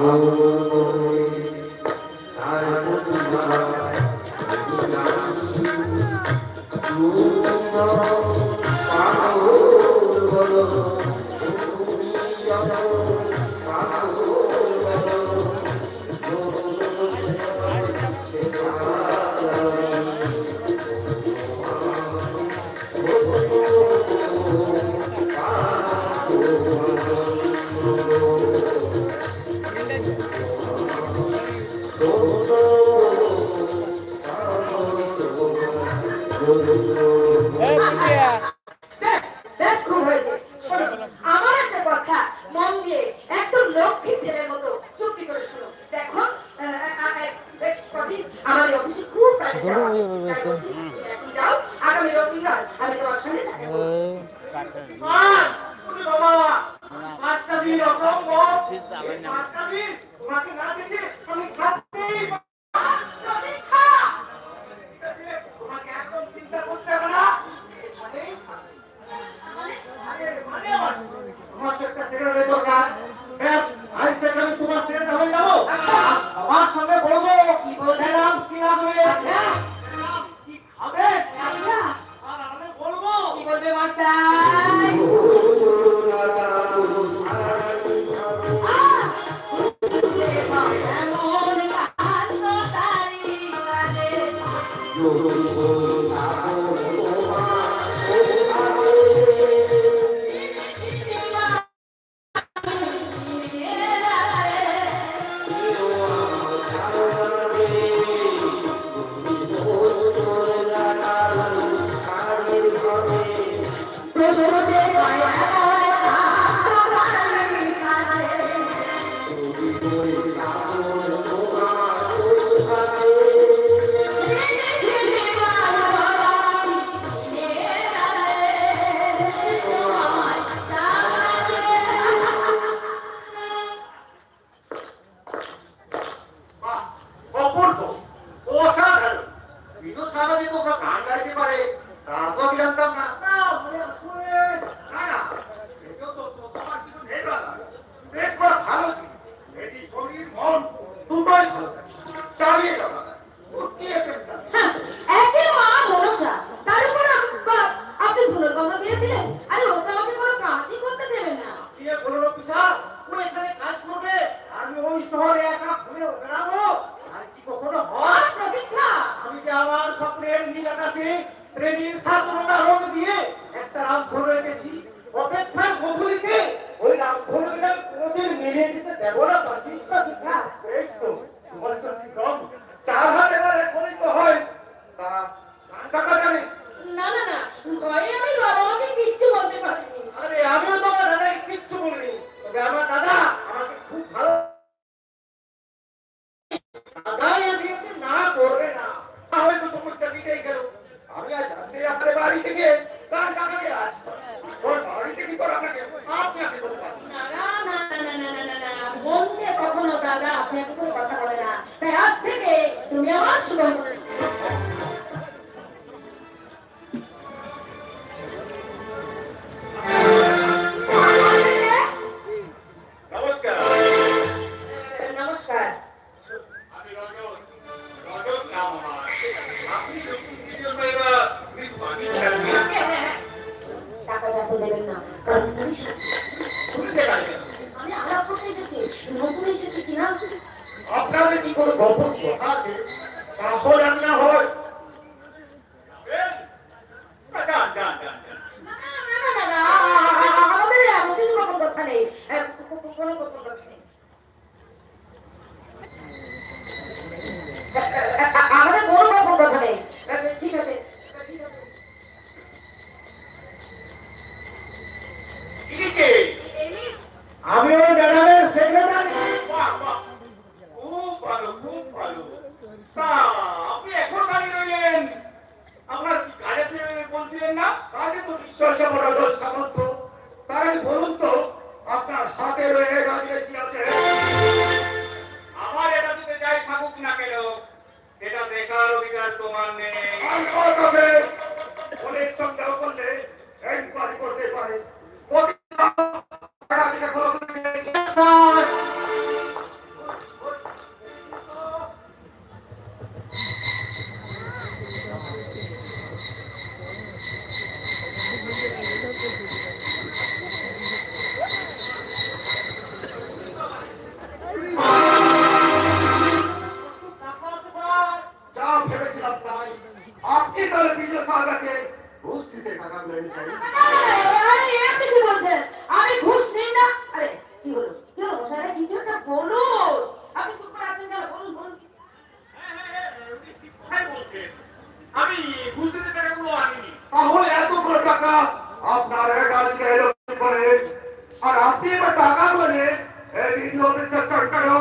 Oh, পারবে তো পাঁচটা দিন অসম্ভব। পাঁচটা দিন। তোমাকে না কাছে প্রেমীর ছাত্র অপেক্ষা মধুরীকে ওই রামধনুকে কোনোদিন মিলিয়ে দিতে দেবো না। আপনাদের কি কোনো গোপন কথা আছে তাহলে আমি না হয় আমাদের এমন কিছু গোপন কথা নেই কোনো গোপন কথা নেই আমি ওই ম্যাডামের সেক্রেটারি বাহ বাহ। খুব ভালো খুব ভালো। তা আপনি এখন দাঁড়িয়ে রইলেন? আপনার কি কাজ আছে বলছিলেন না? কাজে তো আমার রাজস্ব সামন্ত তারাই বলুন তো আপনার হাতে রয়ে রাজনীতি কি আছে? আমার এটা দিতে যাই থাকুক না কেন সেটা দেখার অধিকার তোমার নেই। টাকা করে টাকা? আপনার এক এলো করে? আর আপনি এবার টাকা বলে এই ভিডিও অফিসে সরকারও